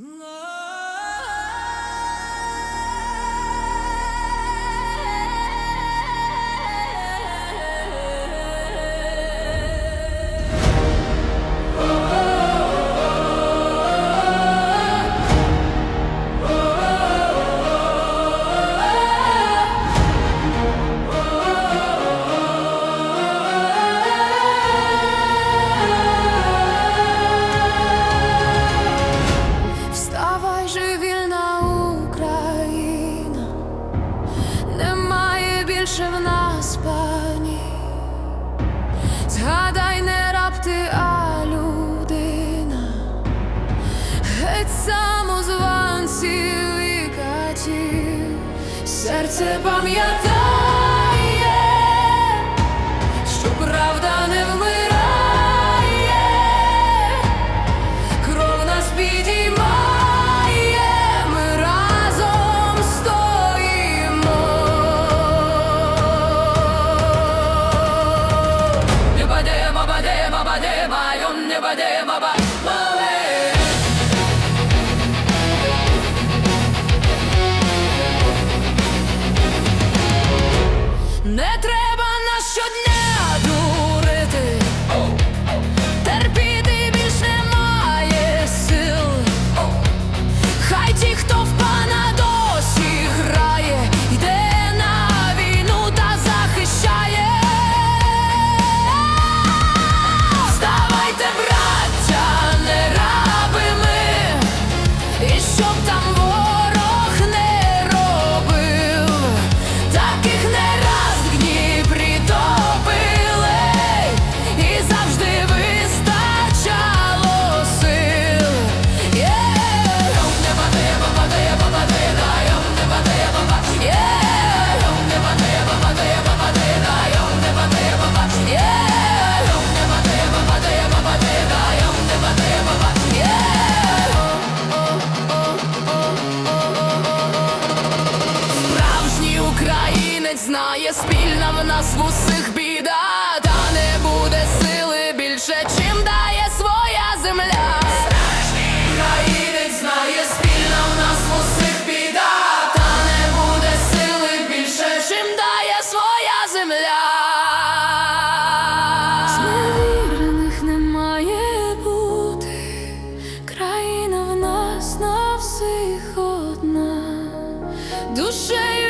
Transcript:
Love менше в нас пані, згадай не раб ти, а людина, геть самозванців і катів серце пам'ятає. Badema, yum ne badema ba. кінець знає, спільна в нас в усіх біда, та не буде сили більше, чим дає своя земля. Країнець знає, спільна в нас в усіх біда, та не буде сили більше, чим дає своя земля. Не має бути, країна в нас на одна. Душею